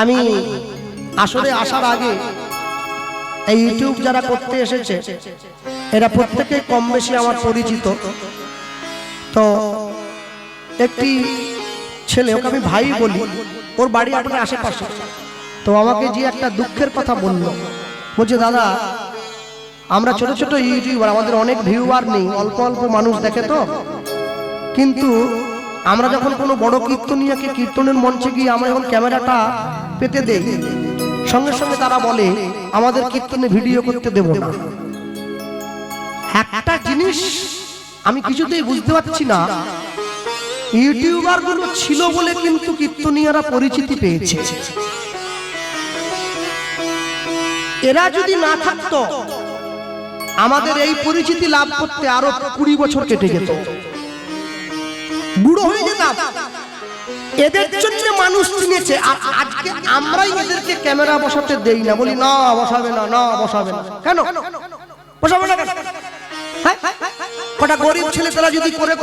আমি আসরে আসার আগে এই ইউটিউব যারা করতে এসেছে এরা প্রত্যেকে কম বেশি আমার পরিচিত। তো একটি ছেলে ওকে আমি ভাই বলি ওর বাড়ি আপনার আশেপাশে। তো আমাকে যে একটা দুঃখের কথা বলল বলছে দাদা আমরা ছোট ছোট ইউটিউবার আমাদের অনেক ভিউয়ার নেই অল্প অল্প মানুষ দেখে তো। কিন্তু আমরা যখন কোনো বড় কীর্তনিয়াকে কীর্তনের মঞ্চে গিয়ে আমরা যখন ক্যামেরাটা পেতে দেই, সঙ্গে সঙ্গে তারা বলে, আমাদের কীর্তনে ভিডিও করতে দেব না। একটা জিনিস আমি কিছুতেই বুঝতে পারছি না, ইউটিউবারগুলো ছিল বলে কিন্তু কীর্তনিয়ারা পরিচিতি পেয়েছে। এরা যদি না থাকতো, আমাদের এই পরিচিতি লাভ করতে আরও কুড়ি বছর কেটে যেত। বুড়ো হয়ে যেতাম এদের জন্য মানুষ চিনেছে, আর আজকে আমরাই এদেরকে ক্যামেরা বসাতে দেই না। বলি, না, বসাবে না না, বসাবে না। কেন? বসাবে না? হ্যাঁ? কটা গরিব ছেলে তারা যদি করে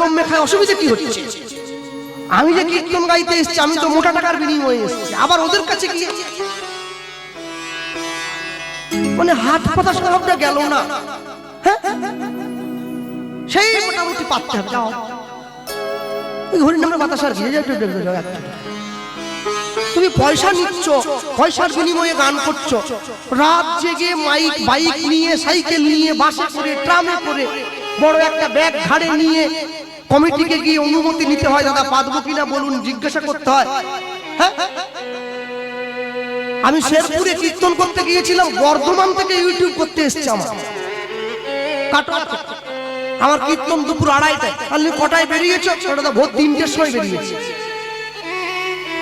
অসুবিধা কি হচ্ছে? আমি যে কীর্তন গাইতে এসেছি, আমি তো মোটা টাকার বিনিময়ে এসেছি। আবার ওদের কাছে গিয়ে? মানে হাত পাতা স্বভাবটা গেল না। হ্যাঁ? সেই মোটামুটি পাচ্ছে ওই একটু একটু একটু একটু। তুমি পয়সা নিচ্ছ, পয়সার বিনিময়ে গান করছ রাত জেগে মাইক, বাইক নিয়ে, সাইকেল নিয়ে, বাসে করে, ট্রামে করে, বড় একটা ব্যাগ ঘাড়ে নিয়ে, কমিটিকে গিয়ে অনুমতি নিতে হয়, দাদা পাতবো কিনা বলুন, জিজ্ঞাসা করতে হয় হ্যাঁ আমি শেরপুরে কীর্তন করতে গিয়েছিলাম, বর্ধমান থেকে ইউটিউব করতে এসছে আমার কাটোয়া। আমার কীর্তন দুপুর আড়াইটায়। তুমি কটায় বেরিয়েছো? ওটা ভোর তিনটের সময় বেরিয়েছে।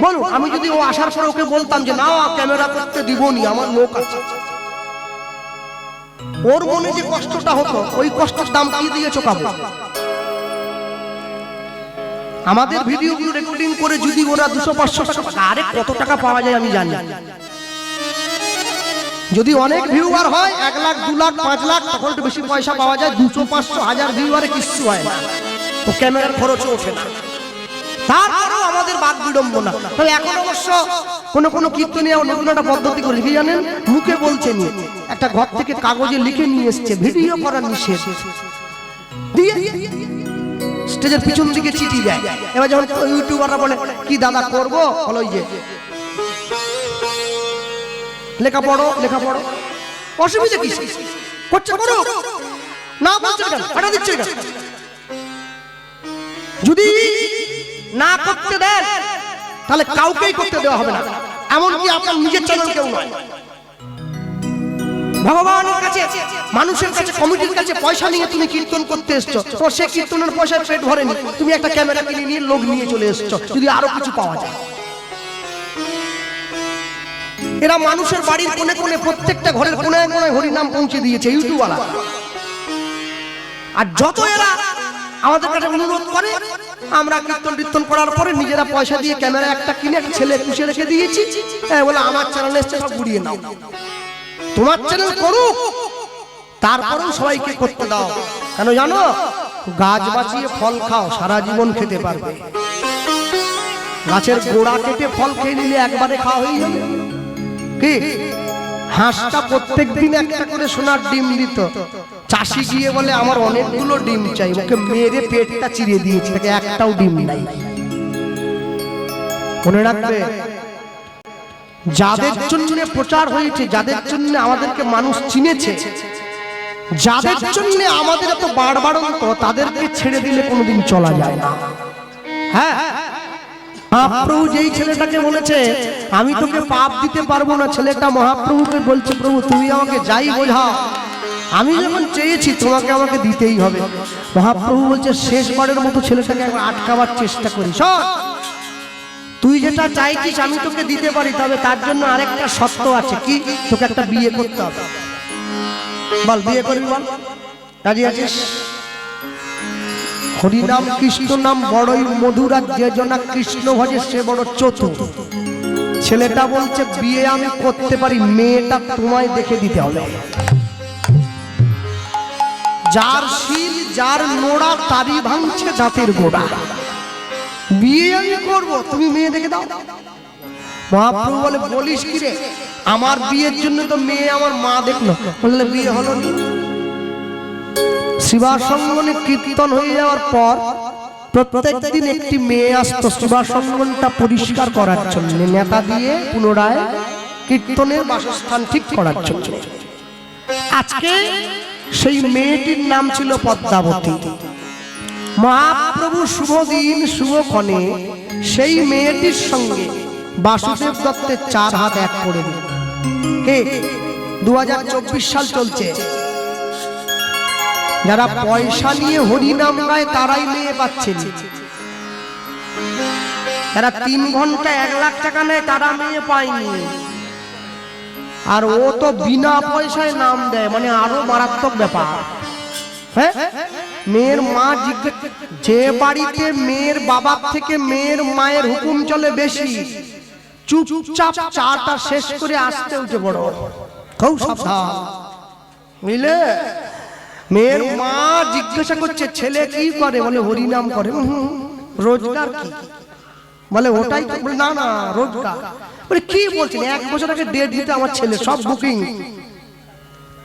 বলুন আমি যদি ও আসার পরে ওকে বলতাম যে, না, ক্যামেরা করতে দিবনি, আমার লোক আছে। ওর মনে যে কষ্টটা হতো, ওই কষ্টের দাম কি দিয়েছ কাবু আমাদের ভিডিওগুলো রেকর্ডিং করে যদি ওরা দুশো, পাঁচশো আরে কত টাকা পাওয়া যায় আমি জানি। যদি অনেক ভিউয়ার হয়, এক লাখ, দু লাখ, পাঁচ লাখ, তখন একটু বেশি পয়সা পাওয়া যায়, দুশো, পাঁচশো, হাজার ভিউয়ারে কিচ্ছু হয় না। ক্যামেরার খরচও ওঠে না। তারপরেও আমাদের বাদ বিড়ম্বনা তবে এখন অবশ্য কোনো কোনো কীর্তনীয় নতুন একটা পদ্ধতি করে কি জানেন? মুখে বলছেন একটা ঘর থেকে কাগজে লিখে নিয়ে এসছে, ভিডিও করার নিষেধ। স্টেজের পিছন দিকে চিঠি দেয়। এবার যখন ইউটিউবাররা বলে, কি দাদা করব? বলো যে লেখা পড়ো লেখা পড়ো অসুবিধা কি করছে করো। না বলছে কেন? হাঁটা দিচ্ছে কেন? যদি না করতে দেন, তাহলে কাউকেই করতে দেওয়া হবে না। এমনকি আপনার নিজের চ্যানেল কেউ নয়। ভগবানের কাছে, মানুষের কাছে, কমিটির কাছে পয়সা নিয়ে তুমি কীর্তন করতে এসছো। তো সে কীর্তনের পয়সার পেট ভরেনি। তুমি একটা ক্যামেরা কিনে নিয়ে লোক নিয়ে চলে এসছো। যদি আরও কিছু পাওয়া যায়। এরা মানুষের বাড়ির কোণে কোণে প্রত্যেকটা ঘরের কোণে কোণে হরিনাম পৌঁছে দিয়েছে, ইউটিউবওয়ালা। আর যত এরা আমাদের কাছে অনুরোধ করে, আমরা কীর্তন টীর্তন করার পরে নিজেরা পয়সা দিয়ে ক্যামেরা একটা কিনে একটা ছেলে পুষে রেখে দিয়েছি। বলে, আমার চ্যানেল এসছে, সব গুড়িয়ে নাও। তোমার চ্যানেল করুক, তারপরেও সবাইকে করতে দাও। কেন জানো? গাছ বাঁচিয়ে ফল খাও, সারা জীবন খেতে পারবে। গাছের গোড়া কেটে ফল খেয়ে নিলে একবারে খাওয়া হয়ে যাবে। কি? হাঁসটা প্রত্যেক দিন একটা করে সোনার ডিম দিত। চাষি গিয়ে বলে, আমার অনেকগুলো ডিম চাই। ওকে মেরে পেটটা চিরিয়ে দিয়েছে, তাকে একটাও ডিম নাই। মনে রাখবে? যাদের জন্য প্রচার হয়েছে, যাদের জন্য আমাদেরকে মানুষ চিনেছে, যাদের জন্য আমাদের এত বাড়বাড়ন্ত তাদেরকে ছেড়ে দিলে কোনোদিন চলা যায় না। হ্যাঁ? মহাপ্রভু যেই ছেলেটাকে বলেছে, আমি তোকে পাপ দিতে পারব না, ছেলেটা মহাপ্রভুকে বলছে, প্রভু, তুমি আমাকে যাই বোঝাও আমি যখন চেয়েছি, তোমাকে আমাকে দিতেই হবে। মহাপ্রভু বলছে, শেষবারের মতো ছেলেটাকে একবার আটকাবার চেষ্টা করি, শোন। তুই যেটা চাইছিস, আমি তোকে দিতে পারি, তবে তার জন্য আরেকটা শর্ত আছে, কি? তোকে একটা বিয়ে করতে হবে। বল, বিয়ে করবি বল? রাজি আছিস? হরিনাম কৃষ্ণ নাম বড়ই মধুর যে জনা কৃষ্ণ ভজে সে বড় চতুর। ছেলেটা বলছে, বিয়ে আমি করতে পারি, মেয়েটা তোমায় দেখে দিতে হবে। যার শিল, যার নোড়া, তারই ভাঙছে দাঁতের গোড়া। বিয়ে আমি করব, তুমি মেয়ে দেখে দাও। মহাপ্রভু বলে, বলিস কি রে? আমার বিয়ের জন্য তো মেয়ে আমার মা দেখল। বললে, বিয়ে হলো না? শিবাসঙ্গনে কীর্তন হয়ে যাওয়ার পর প্রত্যেক দিন একটি মেয়ে আসতো শিবাসঙ্গনটা পরিষ্কার করার জন্য, নেতা দিয়ে পুনরায় কীর্তনের বাসস্থান ঠিক করার জন্য। আজকে সেই মেয়েটির নাম ছিল পদ্মাবতী। মহাপ্রভু শুভ দিন শুভক্ষণে সেই মেয়েটির সঙ্গে বাসুদেব দত্তের চার হাত এক করে দিল কে দু হাজার চব্বিশ সাল চলছে। যারা পয়সা নিয়ে হরিনাম গায়, তারাই মেয়ে পাচ্ছেন। যারা তিন ঘণ্টা এক লাখ টাকা নেয়, তারা মেয়ে পায়নি। আর ও তো বিনা পয়সায় নাম দেয় মানে আরও মারাত্মক ব্যাপার। হ্যাঁ? মেয়ের মা যে বাড়িতে মেয়ের বাবার থেকে মেয়ের মায়ের হুকুম চলে বেশি, চুপচাপ চাটা শেষ করে আসতে উঠে বড় খুব সাবধান। বুঝলে? মেয়ের মা জিজ্ঞাসা করছে ছেলে কি করে? বলে হরিনাম করে। রোজগার কি? বলে ওটাই না না রোজগার। বলে কি বলছেন? এক বছর আগে ডেট দিতে আমার ছেলে সব বুকিং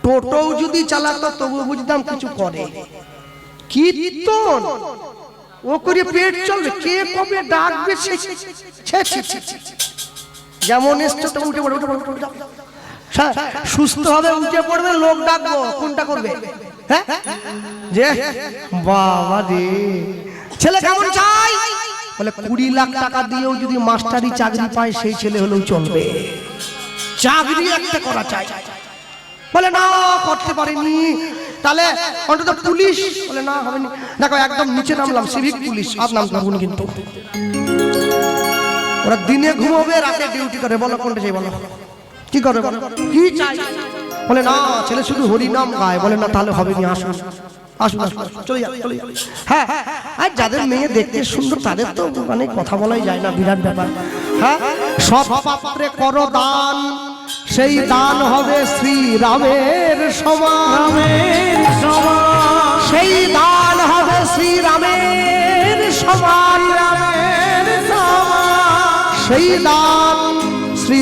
টোটো যদি চালাতো তবু বুঝতাম কিছু করে। কীর্তন ও করে পেট চলবে কে কবে ডাকবে সে ছে, ছে, ছে, ছে। যেমন এসছে তেমন উঠে পড়বে সুস্থ হবে উঠে পড়বে লোক ডাকবো কোনটা করবে? হ্যাঁ? যে বাবা রে। ছেলে কেমন চাই? বলে কুড়ি লাখ টাকা দিয়েও যদি মাস্টারি চাকরি পায়, সেই ছেলে হলেও চলবে। চাকরি একটা করা চাই। বলে, না, করতে পারিনি। তাহলে অন্তত পুলিশ। বলে, না হবে না দেখো, একদম নিচে নামলাম, সিভিক পুলিশ। আর নাম করব কিন্তু। ওরা দিনে ঘুমোবে, রাতে ডিউটি করে। বলো, কোনটা চাই বলো? কি করে বলো? কি চাই? বলে না ছেলে শুধু হরিনাম গায়। বলে না তাহলে হবে না আসুন। আসুন আসুন চলে চলে যান। হ্যাঁ আর যাদের মেয়ে দেখতে সুন্দর তাদের তো মানে কথা বলাই যায় না বিরাট ব্যাপার। হ্যাঁ সব পাত্রে করো দান সেই দান হবে শ্রী রামের সমান। সেই দান হবে শ্রী রামের সমান। সেই দান শ্রী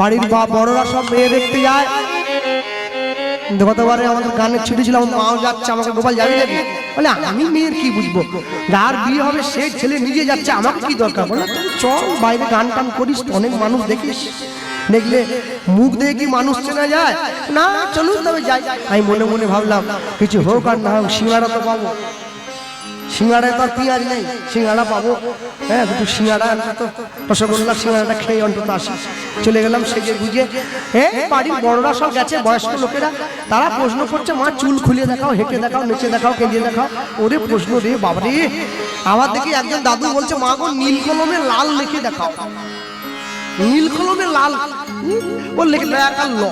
বাড়ির বা বড়রা সব মেয়ে দেখতে যায়। গতবারে আমাদের গানের ছুটি ছিল মাও যাচ্ছে, আমাকে গোপাল যাবি বলে, আমি মেয়ের কি বুঝব? যার বিয়ে হবে, সে ছেলে নিজে যাচ্ছে, আমাকে কি দরকার? বলে, চল বাইরে গান টান করিস, অনেক মানুষ দেখিস। দেখলে মুখ দিয়ে কি মানুষ চেনা যায়? না, চলুন তবে যাই। আমি মনে মনে ভাবলাম, কিছু হোক আর না হোক, সিঙ্গারা তো পাবো। সিঙ্গাড়ায় তো পেঁয়াজ নেই, সিঙ্গাড়া পাবো। হ্যাঁ দুটো সিঙ্গাড়া অন্তত রসগোল্লা সিঙ্গাড়াটা খেয়ে অন্তত আসি। চলে গেলাম সেজে বুঝে হ্যাঁ বাড়ির বড়রা সব গেছে, বয়স্ক লোকেরা। তারা প্রশ্ন করছে, মা, চুল খুলে দেখাও হেঁটে দেখাও, নেচে দেখাও, কেঁদে দেখাও। ওরে প্রশ্ন রে বাবারে। আবার দেখি একজন দাদু বলছে, মা গো, নীল কলমে লাল লিখে দেখাও। নীল কলমে লাল। ও লেখে ল।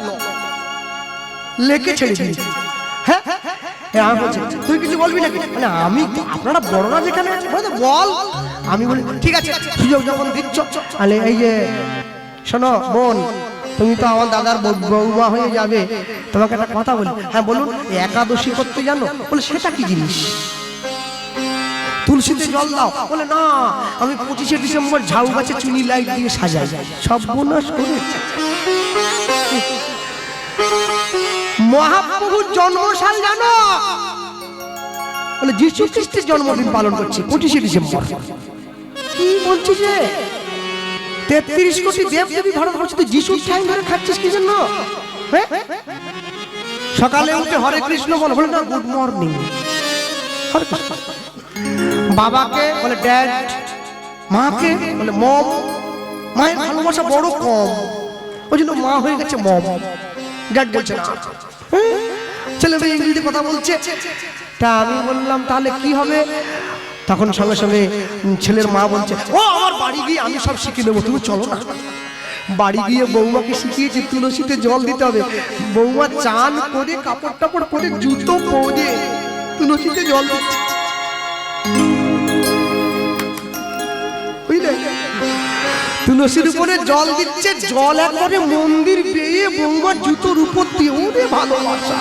লেখে ছেড়ে দিয়েছে। হ্যাঁ? হ্যাঁ, আমি বলছি, তুই কিছু বলবি নাকি? মানে আমি আপনারা বড়রা যেখানে বল। আমি বলি ঠিক আছে সুযোগ যখন দিচ্ছ তাহলে এই যে শোনো বোন তুমি তো আমার দাদার বৌমা হয়ে যাবে। তোমাকে একটা কথা বলি। হ্যাঁ বলুন একাদশী করতে জানো? বলে সেটা কি জিনিস? তুলসীতে জল দাও। বলে না আমি পঁচিশে ডিসেম্বর ঝাউ গাছে চুনি লাইট দিয়ে সাজাই। সব বোনাস করে। মহাপ্রভুর জন্মসাল জানো? বলে, যীশু খ্রিস্টের জন্মদিন পালন করছি, পঁচিশে ডিসেম্বর। কি বলছিস রে? তেত্রিশ কোটি দেব দেবী ভারতবর্ষ তুই যিশুর ঠাই ধরে খাচ্ছিস কি জন্য? হ্যাঁ? সকালে উঠে হরে কৃষ্ণ বল, বলে, না, গুড মর্নিং। বাবাকে বলে, ড্যাড। মাকে বলে, মম। মায়ের ভালোবাসা বড় কম। ওই জন্য মা হয়ে গেছে মম। ড্যাড বলছে, না? ছেলে মেয়ে ইংরেজিতে কথা বলছে। তা আমি বললাম, তাহলে কি হবে? তখন সঙ্গে সঙ্গে ছেলের মা বলছে, ও, আমার বাড়ি গিয়ে আমি সব শিখে নেব তুমি চলো না। বাড়ি গিয়ে বৌমাকে শিখিয়েছি, তুলসীতে জল দিতে হবে। বৌমা চান করে কাপড় টাপড় করে জুতো পরে তুলসীতে জল দিচ্ছে। তুলসীর উপরে জল দিচ্ছে, জল একবারে মন্দির পেয়ে বৌমার জুতোর উপর দিয়ে ওরে ভালোবাসা।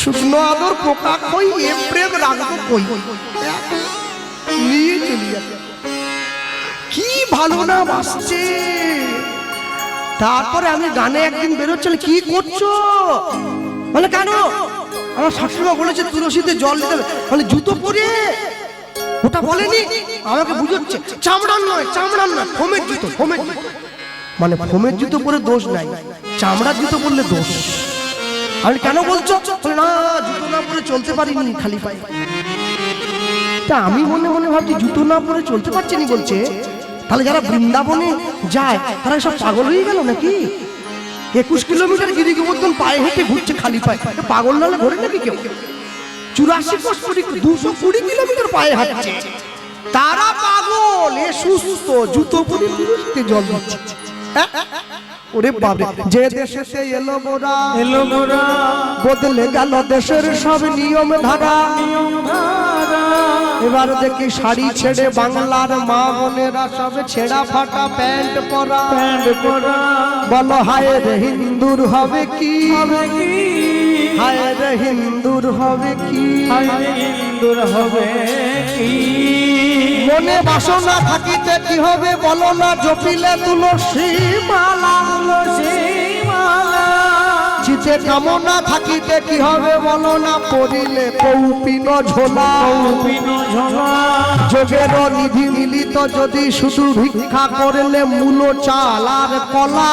শুকনো আদর পোকা কই এ প্রেম রাখব কই? নিয়ে চলে কি ভালো না বাসছে। তারপরে আমি গানে একদিন বেরোচ্ছিল কি করছ? বলে, কেন? আমার শাশুড়া বলেছে, তুলসীতে জল দিতে বলে, জুতো পরে ওটা বলেনি? আমাকে বুঝাচ্ছে। চামড়ার নয় চামড়ার নয়, ফোমের জুতো, ফোমের মানে ফোমের জুতো পরে দোষ নাই, চামড়ার জুতো পরলে দোষ। আমি কেন বলছো? না, জুতো না পরে চলতে পারিনি, খালি পায়ে। তা আমি মনে মনে ভাবছি, জুতো না পরে চলতে পারছি নি বলছে। তাহলে যারা বৃন্দাবনে যায়, তারা সব পাগল হয়ে গেল নাকি? একুশ কিলোমিটার গিরি গোবর্ধন পায়ে হেঁটে ঘুরছে খালি পায়ে। পাগল নালে ঘোরে নাকি কেউ? চুরাশি কোটি দুশো কুড়ি কিলোমিটার পায়ে হাঁটছে। তারা পাগল এ সুস্থ জুতো পরে জল দিচ্ছে। হ্যাঁ? ওরে বাবা যে দেশেতে এলো মোরা। এলো মোরা। বদলে গেল দেশের সব নিয়ম ধারা নিয়ম ধারা। এবার দেখি শাড়ি ছেড়ে বাংলার মা বোনেরা সব ছেঁড়া ফাটা প্যান্ট পরা। প্যান্ট পরা। বলো হায় রে হিন্দুর হবে কি? হবে কি? হায় রে হিন্দুর হবে কি? হায় হিন্দুর হবে কি? মনে বাসনা থাকিতে কি হবে বলো না? জপিলে তুলসী মালা তুলসী। চিতে কামনা থাকিতে কি হবে বলো না পড়িলে কৌপিন ঝোলা। যোগের নিধি মিলিত যদি শুধু ভিক্ষা করলে মূল চাল আর কলা।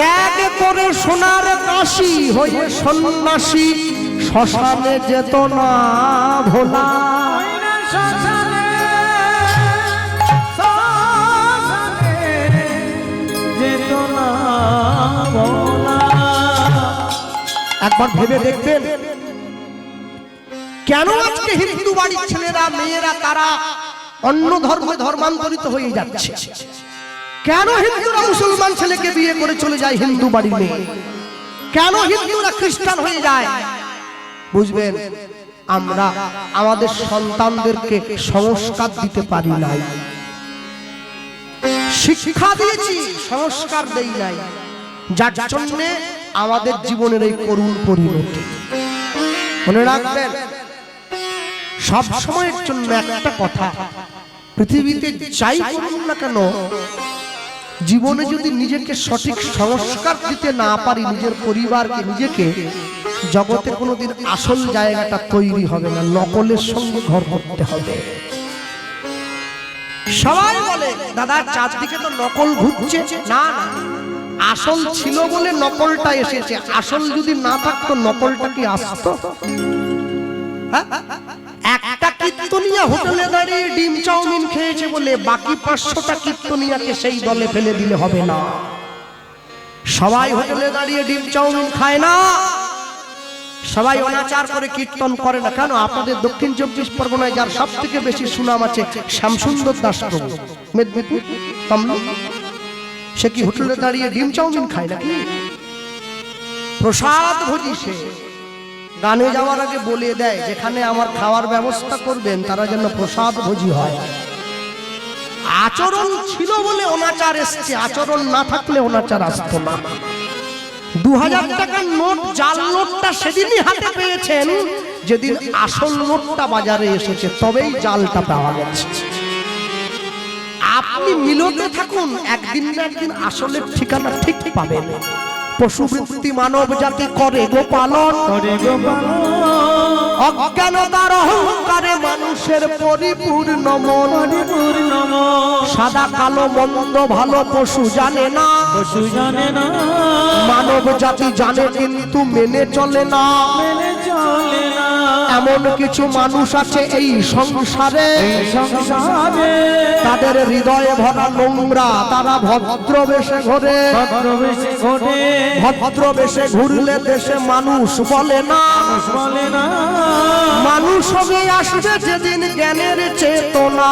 ত্যাগ করে সোনার কাশি হয়ে সন্ন্যাসী শ্মশানে যেত না ভোলা। যেত না। একবার ভেবে দেখবেন। কেন আজকে হিন্দু বাড়ির ছেলেরা মেয়েরা তারা অন্য ধর্মে ধর্মান্তরিত হয়ে যাচ্ছে। কেন হিন্দুরা মুসলমান ছেলেকে বিয়ে করে চলে যায় হিন্দু বাড়ি মেয়ে। কেন হিন্দুরা খ্রিস্টান হয়ে যায়? বুঝবেন আমরা আমাদের সন্তানদেরকে সংস্কার দিতে পারি নাই। শিক্ষা দিয়েছি সংস্কার দেই নাই। যার জন্যে আমাদের জীবনের এই করুণ পরিণতি। মনে রাখবেন, সব সময়ের জন্য একটা কথা, পৃথিবীতে যাই করুন না কেন, জীবনে যদি নিজেকে সঠিক সংস্কার দিতে না পারি, নিজের পরিবারকে, নিজেকে, জগতে কোনোদিন আসল জায়গাটা তৈরি হবে না, নকলের সঙ্গে ঘর করতে হবে। সবাই বলে, দাদা, চারদিকে তো নকল ঘুরছে। না না। আসল ছিল বলে নকলটা এসেছে। আসল যদি না থাকতো, নকলটা কি আসতো? হ্যাঁ? একটা কীর্তনিয়া হোটেলে দাঁড়িয়ে ডিম চাউমিন খেয়েছে বলে বাকি পাঁচশোটা কীর্তনিয়াকে সেই দলে ফেলে দিলে হবে না। সবাই হোটেলে দাঁড়িয়ে ডিম চাউমিন খায় না। সবাই অনাচার করে কীর্তন করে না। কেন? আপনাদের দক্ষিণ চব্বিশ পরগনায় যার সব থেকে বেশি সুনাম আছে, শ্যামসুন্দর দাস প্রভু মেদিনীপুর, তমলুক। সে কি হোটেলে দাঁড়িয়ে ডিম চাউমিন খায় নাকি? প্রসাদ ভোজি সে। গানে যাওয়ার আগে বলে দেয় যেখানে আমার খাওয়ার ব্যবস্থা করবেন তারা যেন প্রসাদ ভোজি হয়। আচরণ ছিল বলে অনাচার এসছে। আচরণ না থাকলে অনাচার আসতো না। দু হাজার টাকার নোট জাল নোটটা সেদিনই হাতে পেয়েছেন যেদিন আসল নোটটা বাজারে এসেছে তবেই জালটা পাওয়া গেছে। আপনি মিলতে থাকুন। একদিন না একদিন আসলের ঠিকানা ঠিক পাবেন। পশুবৃত্তি মানব জাতি করে গোপালন। করে অজ্ঞানতার অহংকারে মানুষের পরিপূর্ণ মন। পরিপূর্ণ সাদা কালো মন্দ ভালো পশু জানে না। পশু জানে না। মানব জাতি জানে কিন্তু মেনে চলে না। মেনে চলে না। এমন কিছু মানুষ আছে এই সংসারে। তাদের হৃদয়ে ভরা নোংরা তারা ভদ্র বেশে ঘরে। ভদ্র বেশে ঘুরলে দেশে মানুষ বলে না। বলে না। মানুষ হবে আসবে যেদিন জ্ঞানের চেতনা।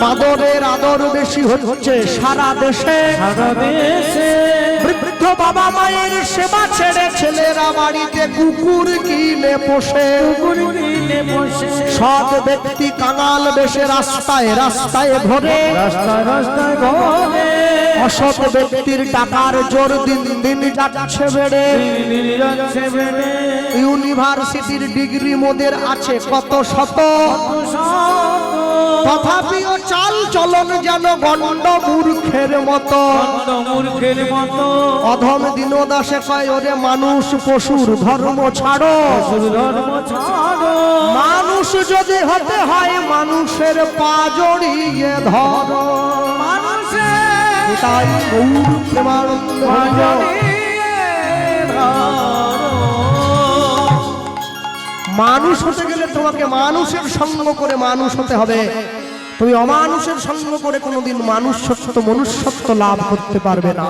বাদরের আদর বেশি হচ্ছে সারা দেশে। সারা দেশে। বৃদ্ধ বাবা মায়ের সেবা ছেড়ে ছেলেরা বাড়িতে কুকুর কিনে পোষে। সৎ ব্যক্তি কাঙাল বেশে রাস্তায় রাস্তায় ঘরে। রাস্তায় রাস্তায় ঘরে। অসৎ ব্যক্তির টাকার জোর দিন দিন যাচ্ছে বেড়ে। দিন যাচ্ছে বেড়ে। ইউনিভার্সিটির ডিগ্রি মোদের আছে কত শত? তথাপিও চাল চলন যেন গণ্ড মূর্খের মতো। মূর্খের মতো। অধম দিনদাসে কয় ওরে মানুষ পশুর ধর্ম ছাড়ো। ধর্ম ছাড়ো। মানুষ যদি হতে হয় মানুষের পা জড়িয়ে ধরো। তাই গৌর প্রেমানন্দ মানুষ হতে গেলে তোমাকে মানুষের সঙ্গ করে মানুষ হতে হবে। তুমি অমানুষের সঙ্গ করে কোনোদিন মানুষ সত্য, মনুষ্যত্ব লাভ করতে পারবে না।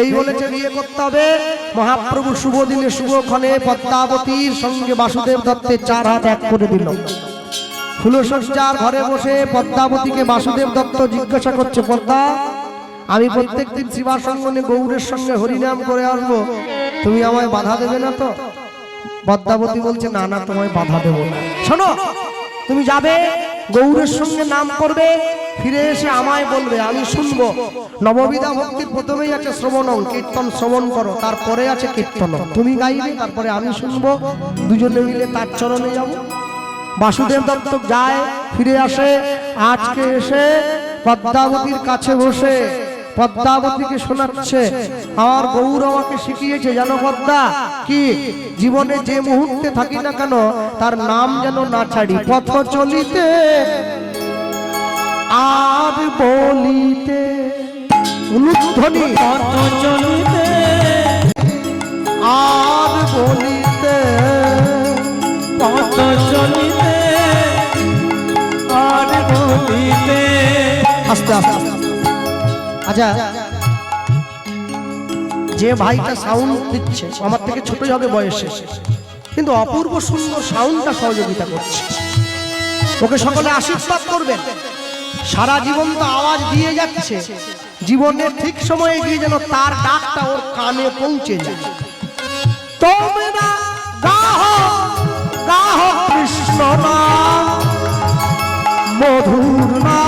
এই বলেছে বিয়ে করতে হবে। মহাপ্রভু শুভ দিনে শুভক্ষণে পদ্মাবতীর সঙ্গে বাসুদেব দত্তের চার হাত এক করে দিল। ফুলসজ্জার ঘরে বসে পদ্মাবতীকে বাসুদেব দত্ত জিজ্ঞাসা করছে, পদ্মা, আমি প্রত্যেক দিন শিবার সঙ্গে গৌরের সঙ্গে হরিনাম করে আসব। তুমি আমায় বাধা দেবে না তো? পদ্মাবতী বলছে, না না, তোমায় বাধা দেবো না। শোনো, তুমি যাবে। গৌরের সঙ্গে নাম করবে, ফিরে এসে আমায় বলবে, আমি শুনব। নববিধা ভক্তির প্রথমেই আছে শ্রবণম কীর্তন, শ্রবণ করো, তারপরে আছে কীর্তন তুমি গাইবে, তারপরে আমি শুনব। দুজনে মিলে তার চরণে যাব। বাসুদেব দত্ত যায়, ফিরে আসে, আজকে এসে পদ্মাবতীর কাছে বসে পদ্মাবতীকে শোনাচ্ছে। আমার গৌর আমাকে শিখিয়েছে জানো পদ্মা কি? জীবনে যে মুহূর্তে থাকি না কেন তার নাম যেন না ছাড়ি। পথ চলিতে আর বলিতে উলুধ্বনি। কত চলিতে আর বলিতে কত চলিতে আর বলিতে। আস্তে আস্তে। আচ্ছা। যে ভাইটা সাউন্ড দিচ্ছে, আমার থেকে ছোটই হবে বয়সে। কিন্তু অপূর্ব সুন্দর সাউন্ডটা সহযোগিতা করছে। ওকে সকলে আশীর্বাদ করবেন। সারা জীবন তো আওয়াজ দিয়ে যাচ্ছে। জীবনের ঠিক সময়ে গিয়ে যেন তার ডাকটা ওর কানে পৌঁছে যায়। মধুর নাম